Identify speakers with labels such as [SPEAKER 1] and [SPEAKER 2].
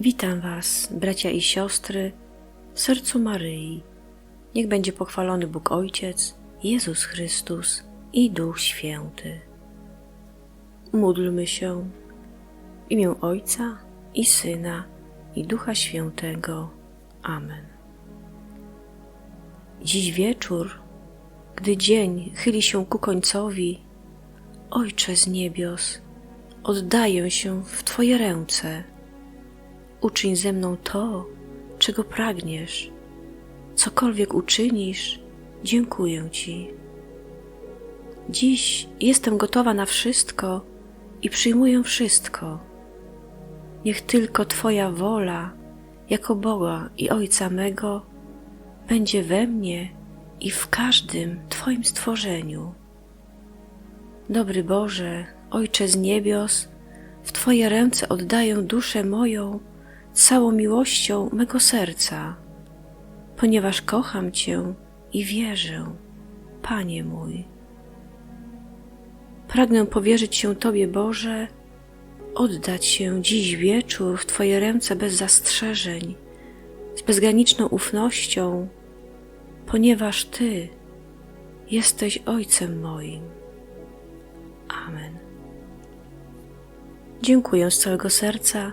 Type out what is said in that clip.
[SPEAKER 1] Witam Was, bracia i siostry, w sercu Maryi. Niech będzie pochwalony Bóg Ojciec, Jezus Chrystus i Duch Święty. Módlmy się w imię Ojca i Syna i Ducha Świętego. Amen. Dziś wieczór, gdy dzień chyli się ku końcowi, Ojcze z niebios, oddaję się w Twoje ręce. Uczyń ze mną to, czego pragniesz. Cokolwiek uczynisz, dziękuję Ci. Dziś jestem gotowa na wszystko i przyjmuję wszystko. Niech tylko Twoja wola, jako Boga i Ojca mego, będzie we mnie i w każdym Twoim stworzeniu. Dobry Boże, Ojcze z niebios, w Twoje ręce oddaję duszę moją całą miłością mego serca, ponieważ kocham Cię i wierzę, Panie mój. Pragnę powierzyć się Tobie, Boże, oddać się dziś wieczór w Twoje ręce bez zastrzeżeń, z bezgraniczną ufnością, ponieważ Ty jesteś Ojcem moim. Amen. Dziękuję z całego serca